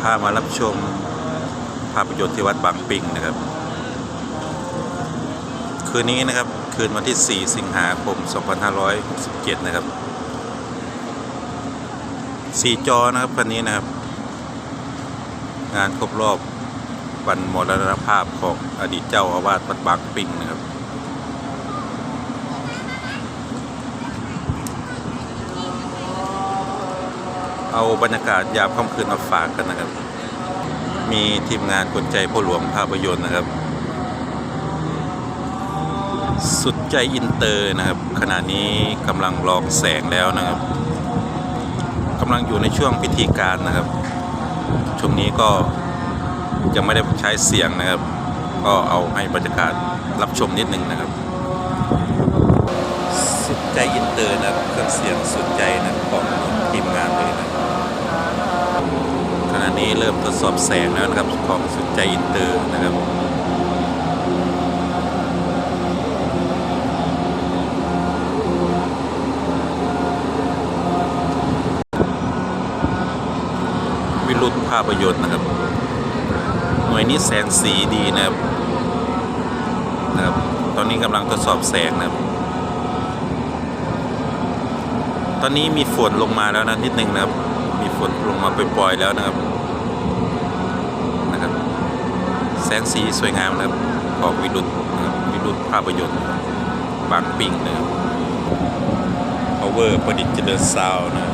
พามารับชมภาพยนตร์ที่วัดบางปิงนะครับ คืนนี้นะครับคืนวันที่ 4 สิงหาคม 2567 นะครับสี่จอนะครับคันนี้นะครับ งานครบรอบวันมรณภาพของอดีตเจ้าอาวาสวัดบางปิงนะครับ เอาบรรยากาศยามค่ำคืนมาฝากกันนะครับ มีทีมงานคนใจพ่อหลวงภาพยนตร์นะครับ สุดใจอินเตอร์นะครับ ขณะนี้กำลังลองแสงแล้วนะครับกำลังอยู่ในช่วงพิธีการนะครับ ช่วงนี้ก็ยังไม่ได้ใช้เสียงนะครับ ก็เอาให้บรรยากาศรับชมนิดนึงนะครับ สุดใจอินเตอร์นะครับเครื่องเสียงสุดใจนะของทีมงานเลยนะขณะ นี้เริ่มทดสอบแสงแล้วนะครับของสุดใจอินเตอร์นะครับวิรุธภาพยนตร์นะครับ หน่วยนี้แสงสีดีนะครับนะครับ ตอนนี้กำลังทดสอบแสงนะครับ ตอนนี้มีฝนลงมาแล้วนะนิดนึงนะครับ มีฝนลงมาปล่อยๆแล้วนะครับนะครับ แสงสีสวยงามนะครับของวิรุธนะครับวิรุธภาพยนตร์บางปิงนะครับ Power ประดิษฐ์เจริญซาวน์นะ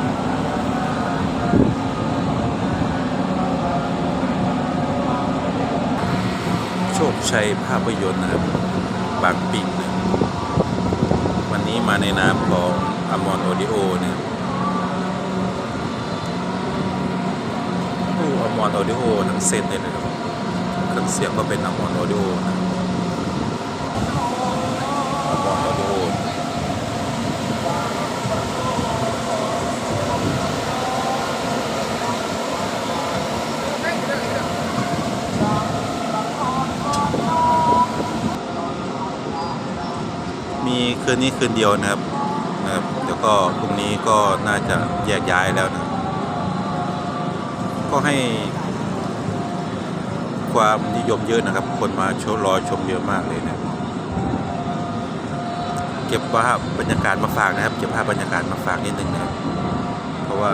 โชคชัยภาพยนตร์นะครับ บางปิงนะวันนี้มาในนามของอมอนโอดิโอเนี่ยโอ้อมอนโอดิโอทั้งเซตเลยนะครับ เครื่องเสียงก็เป็นอมอนโอดิโอนะอมอนโอดิโอมีคืนนี้คืนเดียวนะครับนะครับเดี๋ยวก็พรุ่งนี้ก็น่าจะแยกย้ายแล้วนะก็ให้ ความนิยมเยอะนะครับ คนมาชมรอชมเยอะมากเลยนะเก็บภาพบรรยากาศมาฝากนะครับ เก็บภาพบรรยากาศมาฝากนิดนึงนะครับ เพราะว่า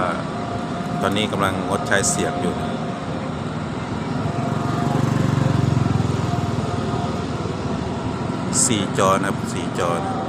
ตอนนี้กำลังงดใช้เสียงอยู่นะสี่จอนะครับสี่จอนะ